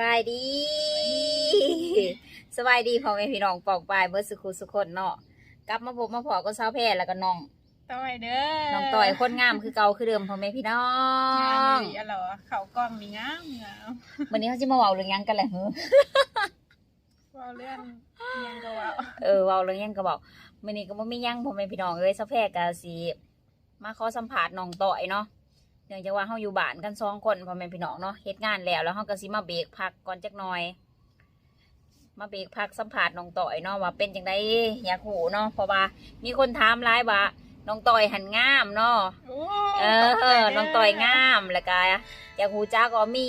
บายดี สบายดีพ่อแม่พี่น้องปองปายเบิร์สุขุสุขคนเนาะกลับมาพบมาพอก็สาวแพรแล้วก็น้องต่อยเด้อน้องต่อยคนงามคือเก่าคือเดิมพ่อแม่พี่น้องงามอยู่อะไรวะเขากล้องนี่งามงามวันนี้เขาจะมาเว้าเรื่องหยังกันแหละเฮ้อว่าเรื่องเมียงก็ว่าเออเว้าเรื่องหยังก็บอกวันนี้ก็บ่มีหยังพ่อแม่พี่น้องเอ้ยสาวแพรก็สิมาขอสัมภาษณ์น้องต่อยเนาะ เนื่องจากว่าเฮาอยู่บ้านกันสองคนพ่อแม่พี่น้องเนาะเฮ็ดงานแล้วแล้วเฮาก็สิมาเบรกพักก่อนจักหน่อย มาเบรกพักสัมภาษณ์น้องต่อยเนาะว่าเป็นจังไดอยากหูเนาะเพราะว่ามีคนถามหลายว่าน้องต่อยหันงามเนาะโอ้เออ น้องต่อยงามแล้วก็อยากหูจ้าก็มี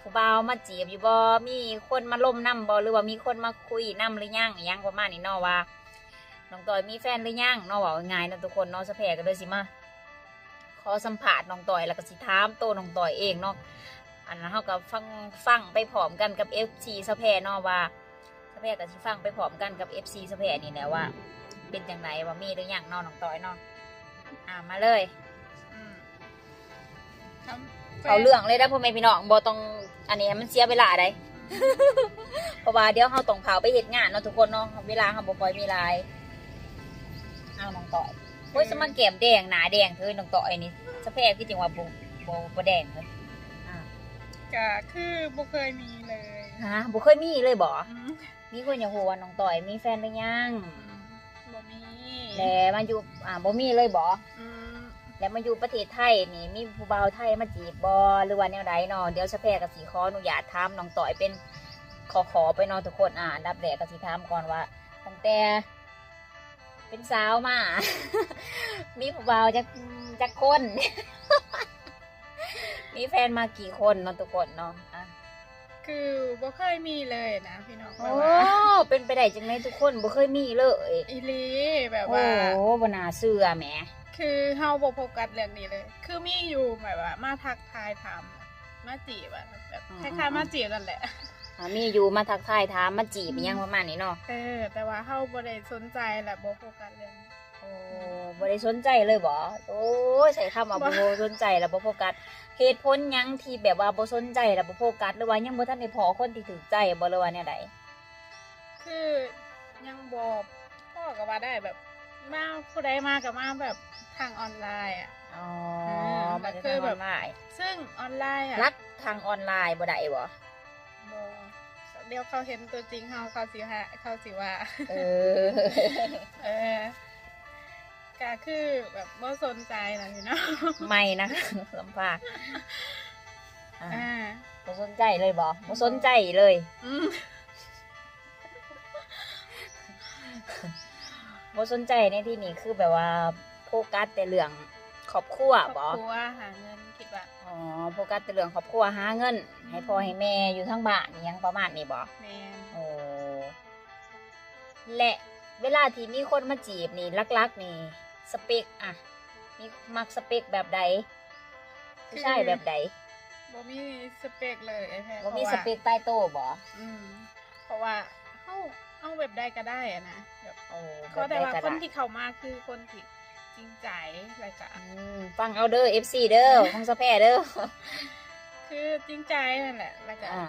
ผู้บ่าวมาจีบอยู่บ่มีคนมาล่มน้ำบ่หรือว่ามีคนมาคุยน้ำหรือยังอหยังประมาณนี้เนาะว่าน้องต่อยมีแฟนหรือยังเนาะว่าง่ายๆเนาะทุกคนเนาะสะแพรก็เลยสิมา ขอสัมภาษณ์น้องต่อยแล้วก็สิถามโตวน้องต่อยเองเนาะอันนั้นเฮาก็ฟังฟังไปพร้อมกันกับ FC สะแพรเนาะว่าสะแพรก็สิฟังไปพร้อมกันกับ FC สะแพรนี่แหละว่า เป็นจังไดว่ามีหรือยังเนาะน้องต่อยเนาะอ่ามาเลยอืมทำเขาเรื่องเลยนะพ่อแม่พี่น้องบ่ต้องอันนี้ให้มันเสียเวลาได้เพราะว่าเดี๋ยวเราต้องเผาไปเฮ็ดงานเนาะทุกคนเนาะเวลาเราบ่ค่อยมีหลายเอาน้องต่อย โอ้ยสมันแก้มแดงหนาแดงเธอน้องต่อยนี่สะแพรคือจังว่าบ่บ่บ่แดงเลยอ่าก็คือบ่เคยมีเลยฮะบ่เคยมีเลยบ่อืมมีคนอยากรู้ว่าน้องต่อยมีแฟนหรือยังบ่มีแล้วมาอยู่อ่าบ่มีเลยบ่อืมแล้วมาอยู่ประเทศไทยนี่มีผู้บ่าวไทยมาจีบบ่หรือว่าแนวใดเนาะเดี๋ยวสะแพรก็สิขออนุญาตถามน้องต่อยเป็นขอขอไปเนอนทุกคนอ่าอันดับแรกก็สิถามก่อนว่าตั้งแต่ เป็นสาวมา มีผู้บ่าวจะจะคนมีแฟนมากี่คนเนาะทุกคนเนาะอะคือบ่เคยมีเลยนะพี่น้องแบโอ้บว่าเป็นไปได้จังไงทุกคนบ่เคยมีเลยอีหลีแบบโอ้ว่าบ่น่าเชื่อแหมคือเฮาบ่โฟกัสเรื่องนี้เลย คือมีอยู่แบบว่า มาทักทายถามมาจีบอะแบบคล้ายๆมาจีบนั่นแหละ อ่ามีอยู่มาทักทายถามมาจีบอิหยังประมาณนี้เนาะเออ แต่ว่าเฮาบ่ได้สนใจแหละบ่โฟกัสเรื่องนี้ โอ้บ่ได้สนใจเลยบ่โอ้ยใส่คำว่าบ่ บ่สนใจแล้วบ่โฟกัสเหตุผลหยังที่แบบว่าบ่สนใจแล้วบ่โฟกัสหรือว่ายังบ่ทันได้พอคนที่ถูกใจบ่หรือว่าแนวใดคือยังบ่พ่อก็ว่าได้แบบมาผู้ใดมาก็มาแบบทางออนไลน์อะ อ๋ออ่ามันจะคือทางอแบอบนไลน์ซึ่งออนไลน์อะรักทางออนไลน์บ่ได้บ่ บ่ เดี๋ยวเขาเห็นตัวจริงเฮาเขาสิฮะเขาสิว่าเออ เออก็คือแบบบ่สนใจนะพี่เนาะไม่นะสัมภาษณ์อ่าอ่าบ่สนใจเลยบ่บ่สนใจเลยอืมบ่สนใจในที่นี้คือแบบว่าโฟกัสแต่เรื่องครอบครัวครบ่อบครัวหาเงินคิดว่าอ๋อ โฟกัสแต่เรื่องครอบครัวหาเงิน ให้พ่อให้แม่อยู่ทั้งบ้านอิหยังประมาณนี้บ่แม่นโอ้และเวลาที่มีคนมาจีบนี่ลักๆ นี่สเปคอะมีมักสเปคแบบใดผู้ชายแบบใดบ่มีสเปคเลยไอ้แท้ว่ามีพราะสเปคใต้โต๊ะบ่อืมเพราะว่าเฮาเอาแบบใดก็ได้อะนะแบบโอ้ก็แต่ว่าบบใดคนได้ที่เข้ามาคือคนที่ จริงใจอะไรกะอืมฟังเอาเด้อ FC เด้อของสะแพรเด้อคือจริงใจนั่นแหละแล้วก็อ่า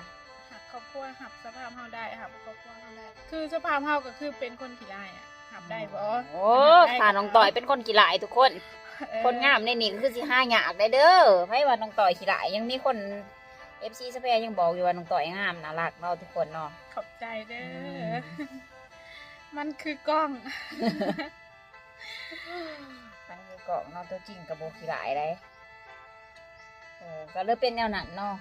หักครอบครัวหับสภาพเฮาได้หับครอบครัวเฮาได้ คือสภาพเฮาก็คือเป็นคนขี้ร้ายอะหับได้บ่โอ้ขาน้องต่อยเป็นคนขี้หลายทุกคน เออคนงามในนี่ก็คือสิห้าหยากได้เด้อไม่ว่าน้องต่อยขี้หลายยังมีคน FC สะแพรยังบอกอยู่ว่าน้องต่อยงามน่ารักเนาะทุกคนเนาะ ขอบใจเด้อือม มันคือกล้อง มันคือกล่องเนาะตัวจริงกับโบขี้หลายได้โอ้ก็เลยเป็นแนวนั้นเนาะ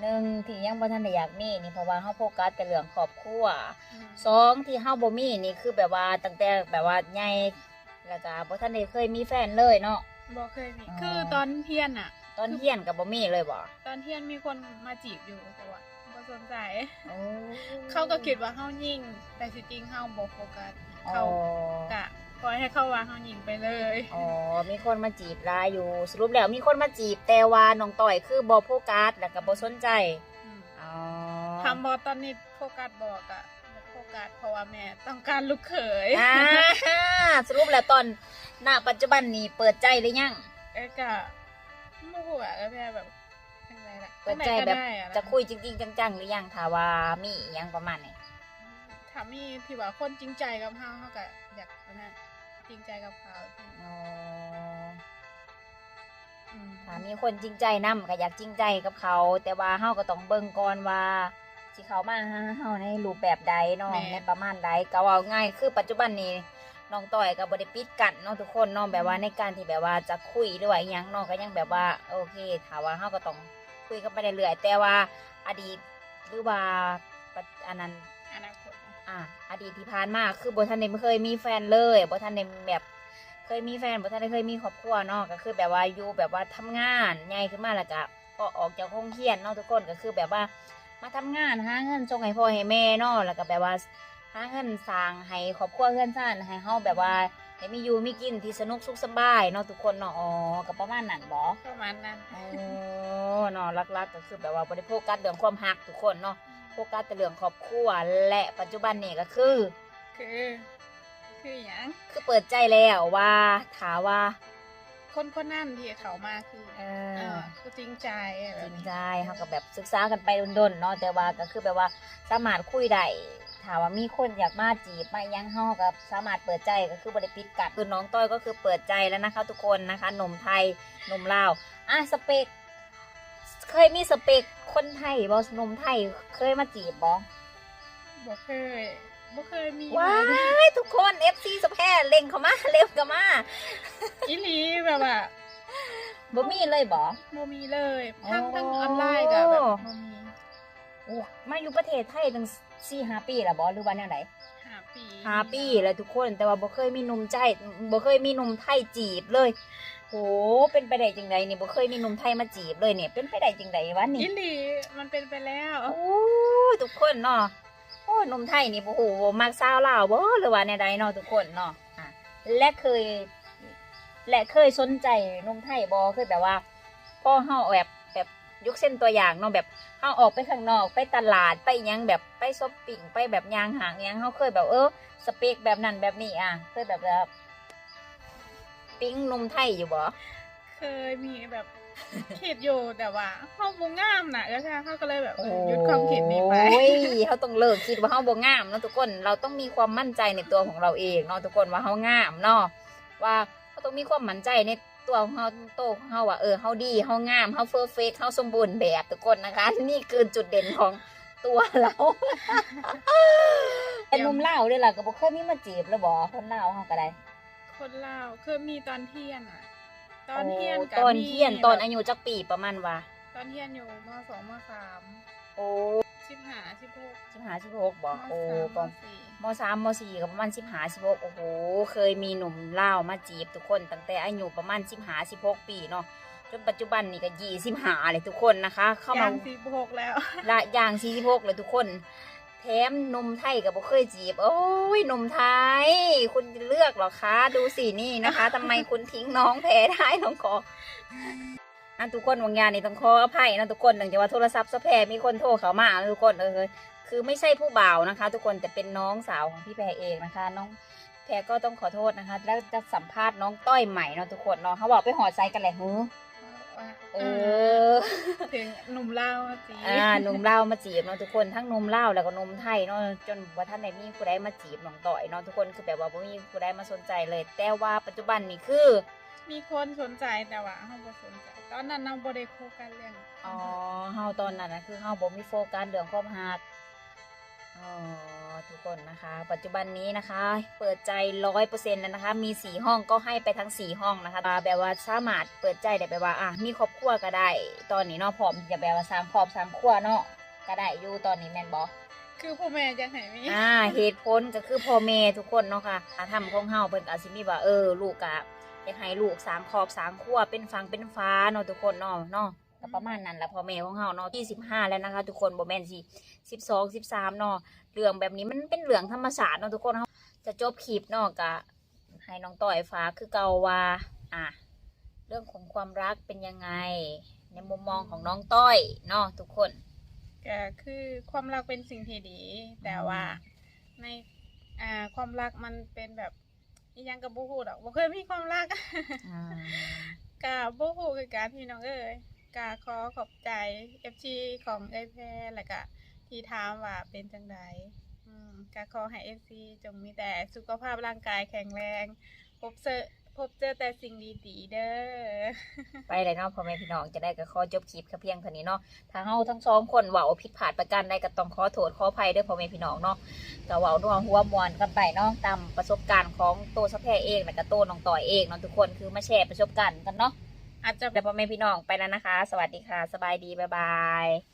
หนึ่งที่ยังบ่ทันได้อยากมีนี่เพราะว่าเฮาโฟกัสแต่เรื่องครอบครัวสองที่เฮาบ่มีนี่คือแบบว่าตั้งแต่แบบว่าใหญ่แล้วก็บ่ทันได้เคยมีแฟนเลยเนาะบ่เคยมีอ๋อคือตอนเที่ยนอะตอนเรียนก็บ่มีเลยบ่ตอนเที่ยนมีคนมาจีบอยู่แต่ว่าบ่สนใจโอ้เขาก็คิดว่าเฮายิงแต่ที่จริงเฮาบ่โฟกัสอ๋อเขากะ ปล่อยให้เขาว่าเฮายิงไปเลย อ๋อ มีคนมาจีบหลายอยู่ สรุปแล้วมีคนมาจีบแต่ว่าน้องต่อยคือบ่โฟกัสแล้วก็บ่สนใจมอ๋อคำบอกตอนนี้โฟกัสบอกอะโฟกัสเพราะว่าแม่ต้องการลูกเขยอ่าสรุปแล้วตอนณปัจจุบันนี้เปิดใจหรือยังเอ้ยกะมู่หัวก็แม่แบบยังไงละเปิดใจแบบจั่งใดก็ได้อจะคุยจริง ๆ จัง ๆ หรือยังถ้าว่ามีอหยังประมาณนี้ถ้ามีที่ว่าคนจริงใจกับเฮาเฮาก็อยากอันนั้น จริงใจกับเขาอ๋ออืมถ้ามีคนจริงใจนํก็อยากจริงใจกับเขา แต่ว่าเฮาก็ต้องเบิ่งก่อนว่าสิเขามาหาเฮาในรูปแบบใดเนาะในประมาณใดก็เว่าง่ายคือปัจจุบันนี้น้องต้อยก็บ่ได้ปิดกั้นเนาะทุกคนเนาะแบบว่าในการที่แบบว่าจะคุยหรือว่าอหยังเนาะก็ยังแบบว่าโอเคถ้าว่าเฮาก็ต้องคุยกันไปเรื่อยๆแต่ว่าอดีตหรือว่าปัจอันนั้น อนาคตอะอดีตที่ผ่านมาคือบ่ทันได้เคยมีแฟนเลยบ่ทันได้แบบเคยมีแฟนบ่ทันได้เคยมีครอบครัวเนาะก็คือแบบว่าอยู่แบบว่าทำงานใหญ่ขึ้นมาแล้วก็ก็ออกจากโรงเรียนเนาะทุกคนก็คือแบบว่ามาทำงานหาเงินส่งให้พ่อให้แม่เนาะแล้วก็แบบว่าหาเงินสร้างให้ครอบครัวเพื่อนซ่านให้เฮาแบบว่าให้มีอยู่มีกินที่สนุกสุขสบายเนาะทุกคนเนาะอ๋อก็ประมาณนั้นบ่ประมาณนั้นอ๋อเนาะหลักๆก็คือแบบว่าบ่ได้โฟกัสเรื่องความรักทุกคนเนาะ โฟกัสแต่เรื่องครอบครัวและปัจจุบันนี่ก็คือ คือ คืออย่างคือเปิดใจแล้วว่าถามว่า คนคนนั่นที่เขามาคือเอเอออคือจริงใจแบจบริงนี้ใจเขาก็แบบศึกษากันไปดนๆเนาะแต่ว่าก็คือแบบว่าสามารถคุยได้ถามว่ามีคนอยากมาจีบมาหยังเฮากับสามารถเปิดใจก็คือบริปิดกัดคือน้องต้อยก็คือเปิดใจแล้วนะคะ ทุกคนนะคะหนุ่มไทยหนุ่มลาวอะสเปค เคยมีสเปคคนไทยบอหนุ่มไทยเคยมาจีบบ่บ่เคยบ่เคยมีว้าเลยยทุกคน FC สแพรเล็งเข้ามาเร็วเข้ามาอีหลีแบบว่าบ่มีเลยบ่บ่มีเลยทั้งอ๋อทั้งออนไลน์กับแบบบ่มีโอ้มาอยู่ประเทศไทยตั้งสี่ห้าปีแล้วบ่หรือว่าแนวไหน หาปีห้าปีแล้วทุกคน แต่ว่าบ่เคยมีหนุ่มใจบ่เคยมีหนุ่มไทยจีบเลยโหเป็นไปได้จังไดนี่บ่เคยมีหนุ่มไทยมาจีบเลยเนี่ย เป็นไปได้จังไดวะนี่อีหลีมันเป็นไปแล้วโอ้ยทุกคนเนาะโอ้ยหนุ่มไทยนี่บ่โหมักสาวลาวบ่หรือว่าแนวใดเนาะทุกคนเนาะอะและเคย และเคยสนใจหนุ่มไทยบ่เคยแบบว่าพ่อเฮาแบบแบบ ยกเส้นตัวอย่างเนาะแบบเฮาออกไปข้างนอกไปตลาดไปหยังแบบไปช้อปปิ้งไปแบบยางหางหยังเฮาเคยแบบเออสเปคแบบนั้นแบบนี้อะเคยแบบแบบปิ้งหนุ่มไทยอยู่บ่เคยมีแบบคิดอยู่แต่ว่าเฮาบ่งามน่ะก็ใช่เฮาก็เลยแบบเออหยุดความคิดนี้ไปโอ้ยเขาต้องเลิกคิดว่าเฮาบ่งามเนาะทุกคนเราต้องมีความมั่นใจในตัวของเราเองเนาะทุกคนว่าเฮางามเนาะว่าเขาต้องมีความมั่นใจใน ตัวของเฮาโตวของเฮาว่าเออเฮาดีเฮางามเฮาเฟอร์เฟกเฮาสมบูรณ์แบบทุกคนนะคะ นี่คือจุดเด่นของตัวเราเป็นหนุ่มเล่าวด้วยล่ะก็บ่เคยมีมาจีบแล้วบ่คนเล่าวเฮาก็ได้คนลาวเคยมีตอนเที่ยงอะ ตอนเที่ยงโอ้กับตอนเที่ยงตอนแบบอายุจักปีประมาณว่า ตอนเที่ยงอยู่มสองมสามโอ้ สิบห้าสิบหกสิบห้าสิบหกบอกมโอ้สามปมสี่มสามมสี่ก็ประมาณสิบห้าสิบหกโอ้โห เคยมีหนุ่มเล่าวมาจีบทุกคน ตั้งแต่อายุประมาณสิบห้าสิบหกปีเนาะจนปัจจุบันนี่ก็ยี่สิบห้าเลยทุกคนนะคะ เข้ามาย่างสิบหกแล้วละอย่างสี่สิบหกเลยทุกคน แถมหนมไทยกับบ่เคยจีบ โอ้ยหนมไทย คุณเลือกเหรอคะ ดูสินี่นะคะทำไมคุณทิ้งน้องแพ้ได้น้องขอ อันทุกคนวางยานี่ต้องขออภัยนะทุกคนเนื่องจากว่าโทรศัพท์สแพรมีคนโทรเข้ามานะทุกคนเออคือไม่ใช่ผู้บ่าวนะคะ ทุกคนแต่เป็นน้องสาวของพี่แพรเองนะคะ น้องแพรก็ต้องขอโทษนะคะ แล้วจะสัมภาษณ์น้องต้อยใหม่เนาะทุกคนเนาะเขาบอกไปหอดไซกันแหละฮือเออถึงหนุ่มลาวมาจีอ่าหนุ่มเล่าวมาจีบเนาะทุกคนทั้งหนุ่มเล่าวแล้วก็หนุ่มไทยเนาะจนว่าท่านใดมีผู้ใดมาจีบน้องต่อยเนาะทุกคนคือแบบว่าบ่มีผู้ใดมาสนใจเลย แต่ว่าปัจจุบันนี่คือ มีคนสนใจแต่ว่าเขาบ่สนใจ ตอนนั้นเราบ่ได้โฟกัสเรื่องอ๋อเฮาตอนนั้นนะคือเฮาบ่มีโฟกัสเรื่องความรักอ๋อทุกคนนะคะ ปัจจุบันนี้นะคะ เปิดใจร้อยเปอร์เซ็นต์แล้วนะคะ มีสี่ห้องก็ให้ไปทั้งสี่ห้องนะคะอ่าแบบว่าสามารถเปิดใจได้แบบว่าอะมีครอบครัวก็ได้ ตอนนี้เนาะพร้อมที่จะแบบว่าสร้างครอบสร้างครัวเนาะก็ได้อยู่ตอนนี้แม่นบ่คือพ่อแม่จะให้มีอ่าเหตุผลก็คือพ่อแม่ทุกคนเนาะค่ะอาทำของเฮาเพิ่นก็อาจสิมีว่าเออลูกอะ อยากให้ลูกสางครอบสางครัวเป็นฟังเป็นฟ้าเนาะทุกคนเนาะเนาะก็ประมาณนั้นแหละพ่อแม่ของเฮาเนาะที่15แล้วนะคะ ทุกคนบ่แมนสิ12 13เนาะเรื่องแบบนี้มันเป็นเรื่องธรรมศาสตร์เนาะทุกคนเฮาจะจบคลิปเนาะก็ให้น้องต่อยฟ้าคือเกาว่าอะเรื่องของความรักเป็นยังไง ในมุมมองของน้องต้อยเนาะทุกคนก็คือความรักเป็นสิ่งที่ดี แต่ว่าในอ่าความรักมันเป็นแบบ อีหยังกับบูฮูดอกบ่เคยมีความรัก อ่า กับบูฮูคือการพี่น้องเอ้ยกาขอขอบใจ FC ของไอแพรแล้วก็ที่ถามว่าเป็นจังไดอืมกาขอให้ FC จงมีแต่สุขภาพร่างกายแข็งแรงพบเจอ พบเจอแต่สิ่งดีๆเด้อ ไปเลยเนาะพ่อแม่พี่น้องจะได้ก็ขอจบคลิปแค่เพียงเท่านี้เนาะถ้าเฮาทั้งสองคนเว้าผิดพลาดประการใดก็ต้องขอโทษขออภัยเด้อพ่อแม่พี่น้องเนาะก็เว้านัวหัวมวนกันไปเนาะตามประสบการณ์ของโตสะแพรเองแล้วก็โตน้องต่อยเองเนาะทุกคนคือมาแชร์ประสบการณ์กันเนาะอาจจะแล้วพ่อแม่พี่น้องไปแล้วนะคะ สวัสดีค่ะ สบายดีบ๊ายบาย